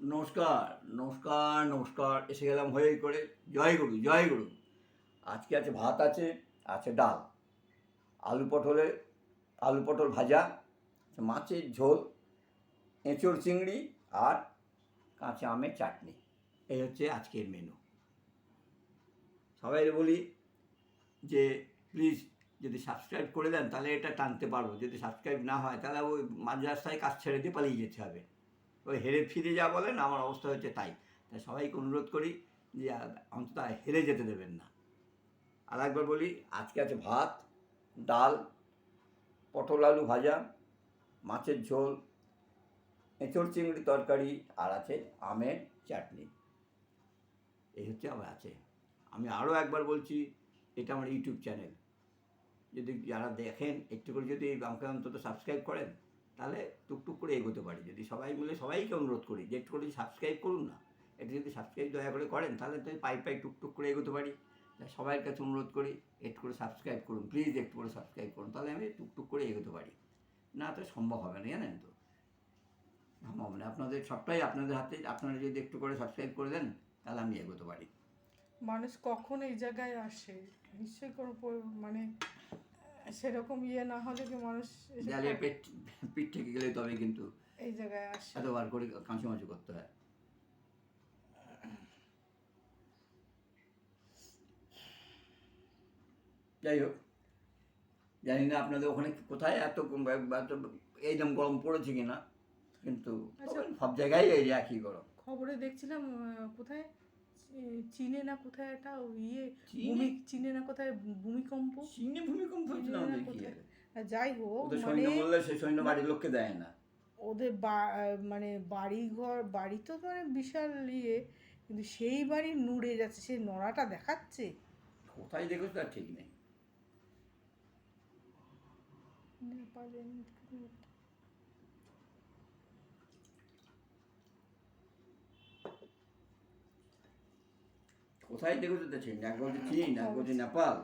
নমস্কার নমস্কার নমস্কার, এসে গেলাম হয়ে করে। জয় গুরু জয় গুরু। আজকে আছে ভাত আছে আছে ডাল। আলু পটলের আলু পটল ভাজা মাছের ঝোল, এঁচড় চিংড়ি আর কাঁচা আমের চাটনি। এই হচ্ছে আজকের মেনু সবাই বলি যে প্লিজ যদি সাবস্ক্রাইব করে দেন, তাহলে এটা টানতে পারব। যদি সাবস্ক্রাইব না হয়, তাহলে ওই মাঝ রাস্তায় কাজ ছেড়ে দিয়ে পালিয়ে যেতে হবে। ওই হেরে ফিরে যা বলেন, আমার অবস্থা হচ্ছে তাই। তাই সবাইকে অনুরোধ করি যে অন্তত হেরে যেতে দেবেন না। আর একবার বলি, আজকে আছে ভাত, ডাল, পটল আলু ভাজা, মাছের ঝোল, এঁচড় চিংড়ি তরকারি, আর আছে আমের চাটনি। এই হচ্ছে আমার আছে। আমি আরও একবার বলছি, এটা আমার ইউটিউব চ্যানেল। যদি যারা দেখেন, একটু করে যদি আমাকে অন্তত সাবস্ক্রাইব করেন তাহলে টুকটুক করে এগোতে পারি। যদি সবাই মিলে সবাইকে অনুরোধ করি যে, একটু করে সাবস্ক্রাইব করুন না এটা যদি সাবস্ক্রাইব দয়া করে করেন, তাহলে তো পাই পাই টুকটুক করে এগোতে পারি। সবার কাছে অনুরোধ করি, একটু করে সাবস্ক্রাইব করুন প্লিজ একটু করে সাবস্ক্রাইব করুন, তাহলে আমি টুকটুক করে এগোতে পারি। না তো সম্ভব হবে না, জানেন তো? সম্ভব না। আপনাদের সবটাই আপনাদের হাতে, আপনারা যদি একটু করে সাবস্ক্রাইব করে দেন, তাহলে আমি এগোতে পারি। মানুষ কখন এই জায়গায় আসে? নিশ্চয়ই কোনো মানে সেরকম ইয়ে না হলে কি মানুষ জালিয়ে পেট পিঠ থেকে গেলে তবে কিন্তু এই জায়গায় আসে। এতবার করে কাঁচু মাচু করতে হয়। যাই হোক জানি না আপনাদের ওখানে কোথায় এত এত এইরকম গরম পড়েছে কিনা কিন্তু আচ্ছা। সব জায়গায় এই একই গরম। খবরে দেখছিলাম কোথায়? চীনে না কোথায় একটা ইয়ে? ভূমি চীনে না কোথায় ভূমিকম্প? চীনে ভূমিকম্প কি? যাই হোক মানে সৈন্য বললে সেই সৈন্য বাড়ির লোককে দেয় না। ওদের বা- মানে বাড়ি ঘর বাড়ি তো মানে বিশাল ইয়ে কিন্তু সেই বাড়ি নুড়ে যাচ্ছে সেই নড়াটা দেখাচ্ছে। কোথায় দেখেছ তার ঠিক নেই। নেপালে কোথায় তার ঠিক নেই এক বলছে চীন এক বলছে নেপাল।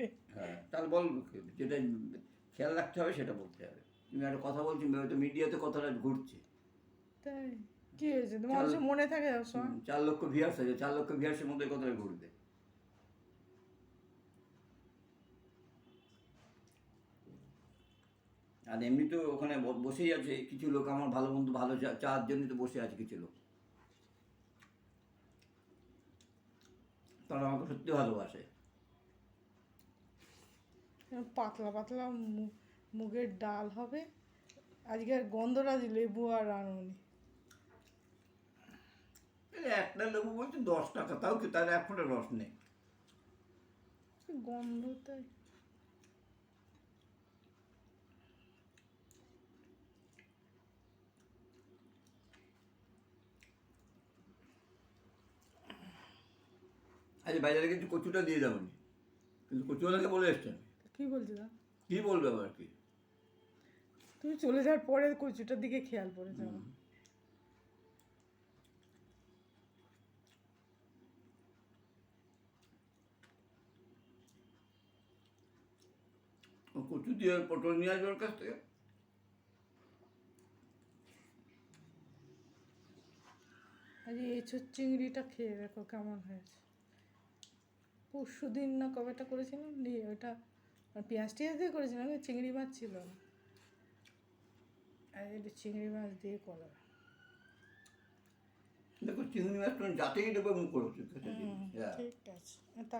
নেই। হ্যাঁ তাহলে বল যেটা খেয়াল রাখতে হবে সেটা বলতে হবে। তুমি একটা কথা বলছি হয়তো মিডিয়াতে কথাটা ঘুরছে। তাই? কি হয়েছে? তোমার মনে থাকে চার লক্ষ ভিয়ার্স আছে চার লক্ষ ভিয়ার্সের মধ্যে কথাটা ঘুরবে। আর এমনি তো ওখানে বসেই আছে কিছু লোক আমার ভালো বন্ধু ভালো চার জন্য তো বসে আছে কিছু লোক। তারা আমাকে সত্যি ভালোবাসে। পাতলা পাতলা মুগের ডাল হবে। আজকে আর গন্ধরাজ লেবু আর এই একটা লেবু বলছে দশ টাকা তাও কি? তার এক ফোঁটা রস নেই। গন্ধ তাই আজ বাজারে কিন্তু কচুটা দিয়ে যাব কিন্তু কচুওয়ালাকে বলে এসছেন কি বলছি না কী বলবে আবার কি? তুমি চলে যাওয়ার পরে কচুটার দিকে খেয়াল পড়ে যাও কচু দিয়ে পটল নিয়ে আসবে ওর কাছ থেকে? আজ এঁচোর চিংড়িটা খেয়ে দেখো কেমন হয়েছে। পরশু দিন না কবেটা করেছিলাম দিয়ে ওটা পেঁয়াজ টিয়াজ দিয়ে করেছিলাম চিংড়ি মাছ ছিল না আর একটু চিংড়ি মাছ দিয়ে করো দেখো চিংড়ি মাছ যাতেই দেবো মুখ করো। হ্যাঁ। ঠিক আছে তা